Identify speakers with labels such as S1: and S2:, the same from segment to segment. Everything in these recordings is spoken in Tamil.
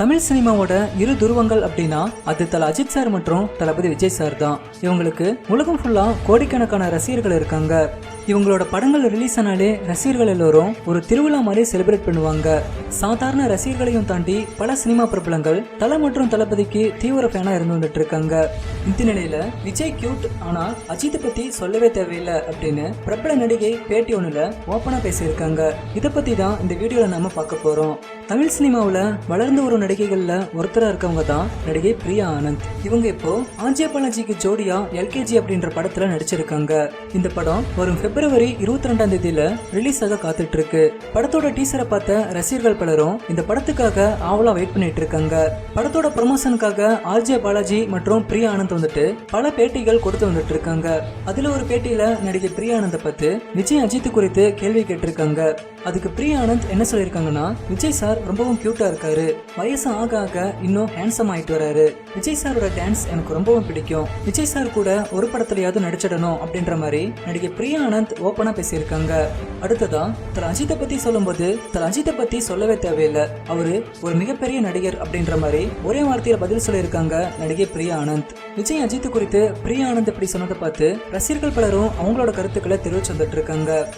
S1: தமிழ் சினிமாவோட இரு துருவங்கள் அப்படின்னா அது தல அஜித் சார் மற்றும் தளபதி விஜய் சார் தான். இவங்களுக்கு உலகம் ஃபுல்லா கோடிக்கணக்கான ரசிகர்கள் இருக்காங்க. இவங்களோட படங்கள் ரிலீஸ் ஆனாலே ரசிகர்கள் எல்லோரும் ஒரு திருவிழா மாதிரி செலிப்ரேட் பண்ணுவாங்க. சாதாரண ரசிகர்களையும் தாண்டி பல சினிமா பிரபலங்கள் தலை மற்றும் தளபதிக்கு தீவிர ஃபேனா இருந்து வந்துட்டு இருக்காங்க. இந்த நிலையில விஜய் கியூட் ஆனா அஜித்தை பத்தி சொல்லவே தேவையில்லை அப்படின்னு பிரபல நடிகை பேட்டி ஒண்ணுல ஓப்பனா பேசியிருக்காங்க. இதை பத்தி தான் இந்த வீடியோல நாம பார்க்க போறோம். தமிழ் சினிமாவில் வளர்ந்து வரும் நடிகைகள்ல ஒருத்தரா இருக்கவங்க தான் நடிகை பிரியா ஆனந்த். இவங்க இப்போ ஆஜிய பாலாஜிக்கு ஜோடியா எல்கேஜி அப்படின்ற படத்துல நடிச்சிருக்காங்க. இந்த படம் வரும் பிப்ரவரி இருபத்தி ரெண்டாம் தேதியில ரிலீஸ் ஆக காத்துட்டு இருக்கு படத்தோட டீசரை பார்த்த ரசிகர்கள் பலரும் இந்த படத்துக்காக ஆவலா வெயிட் பண்ணிட்டு இருக்காங்க. படத்தோட ப்ரமோஷனுக்காக ஆர்ஜே பாலாஜி மற்றும் பிரியா ஆனந்த் வந்துட்டு பல பேட்டிகள் கொடுத்து வந்துட்டு இருக்காங்க அதுல ஒரு பேட்டியில நடிகை பிரியா ஆனந்த பத்து விஜய் அஜித் குறித்து கேள்வி கேட்டிருக்காங்க. அதுக்கு பிரியா ஆனந்த் என்ன சொல்லியிருக்காங்கன்னா விஜய் சார் ரொம்பவும் கியூட்டா இருக்காரு. வயசு ஆக ஆக இன்னும் ஹேண்ட்ஸம் ஆயிட்டு வராரு. விஜய் சாரோட டான்ஸ் எனக்கு ரொம்பவும் பிடிக்கும். விஜய் சார் கூட ஒரு படத்துலயாவது நடிச்சிடணும் அப்படின்ற மாதிரி நடிகை பிரியா ஆனந்த் ஓப்பனா பேசியிருக்காங்க. அடுத்ததா தல அஜித்தை பத்தி சொல்லும்போது தல அஜித்தை பத்தி சொல்லவே தேவையில்லை. அவரு ஒரு மிகப்பெரிய நடிகர் அப்படின்ற மாதிரி ஒரே வார்த்தையில பதில் சொல்லியிருக்காங்க நடிகை பிரியா ஆனந்த். விஜய் அஜித் குறித்து பிரியா ஆனந்த் இப்படி சொன்னதை பார்த்து ரசிகர்கள் பலரும் அவங்களோட கருத்துக்களை தெரிவிச்சு வந்துட்டு இருக்காங்க.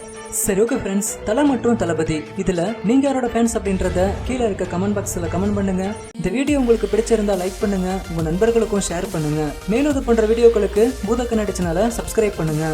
S1: சரி ஓகே ஃப்ரெண்ட்ஸ் தலை மட்டும் தளபதி. இதுல நீங்க யாரோட ஃபேன்ஸ் அப்படின்றத கீழே இருக்க கமெண்ட் பாக்ஸ்ல கமெண்ட் பண்ணுங்க. இந்த வீடியோ உங்களுக்கு பிடிச்சிருந்தா லைக் பண்ணுங்க. உங்க நண்பர்களுக்கும் ஷேர் பண்ணுங்க. மேலும் இது போன்ற வீடியோக்களுக்கு பூத கண்ணாடி சேனலை சப்ஸ்கிரைப் பண்ணுங்க.